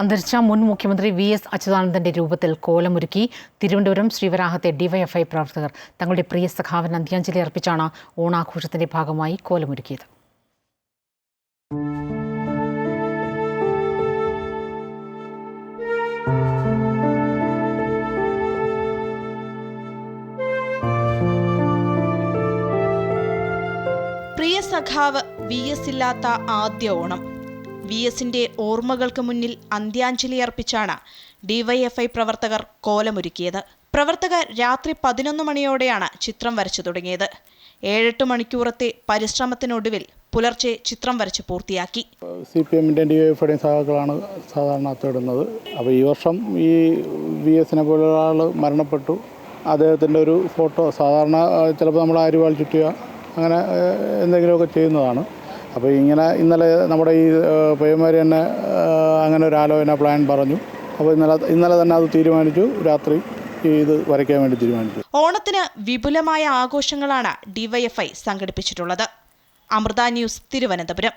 അന്തരിച്ച മുൻ മുഖ്യമന്ത്രി വി എസ് അച്യുതാനന്ദന്റെ രൂപത്തിൽ കോലമൊരുക്കി തിരുവനന്തപുരം ശ്രീവരാഹത്തെ ഡിവൈഎഫ്ഐ പ്രവർത്തകർ തങ്ങളുടെ പ്രിയ സഖാവിന് അന്ത്യാഞ്ജലി അർപ്പിച്ചാണ് ഓണാഘോഷത്തിന്റെ ഭാഗമായി കോലമൊരുക്കിയത്. പ്രിയ സഖാവ് വി എസ് ഇല്ലാത്ത ആദ്യ ഓണം. വി എസിന്റെ ഓർമ്മകൾക്ക് മുന്നിൽ അന്ത്യാഞ്ജലി അർപ്പിച്ചാണ് ഡിവൈഎഫ്ഐ പ്രവർത്തകർ കോലമൊരുക്കിയത്. പ്രവർത്തകർ രാത്രി പതിനൊന്ന് മണിയോടെയാണ് ചിത്രം വരച്ചു തുടങ്ങിയത്. ഏഴെട്ട് മണിക്കൂറത്തെ പരിശ്രമത്തിനൊടുവിൽ പുലർച്ചെ ചിത്രം വരച്ച് പൂർത്തിയാക്കി. സി പി എമ്മിന്റെയും ഡി ഐയുടെയും സഹാക്കളാണ് സാധാരണ അത്തിടുന്നത് അപ്പോൾ ഈ വർഷം ഈ വി എസിനെ പോലുള്ള ആൾ മരണപ്പെട്ടു. അദ്ദേഹത്തിന്റെ ഒരു ഫോട്ടോ സാധാരണ ചിലപ്പോൾ നമ്മൾ അരിവാൾ ചുറ്റുക അങ്ങനെ എന്തെങ്കിലുമൊക്കെ ചെയ്യുന്നതാണ്. അപ്പോൾ ഇങ്ങനെ ഇന്നലെ നമ്മുടെ ഈ പയ്യന്മാർ തന്നെ അങ്ങനെ ഒരു ആലോചന പ്ലാൻ പറഞ്ഞു. അപ്പോൾ ഇന്നലെ ഇന്നലെ തന്നെ അത് തീരുമാനിച്ചു. രാത്രി ഇത് വരയ്ക്കാൻ വേണ്ടി തീരുമാനിച്ചു. ഓണത്തിന് വിപുലമായ ആഘോഷങ്ങളാണ് ഡിവൈഎഫ്ഐ സംഘടിപ്പിച്ചിട്ടുള്ളത്. അമൃത ന്യൂസ് തിരുവനന്തപുരം.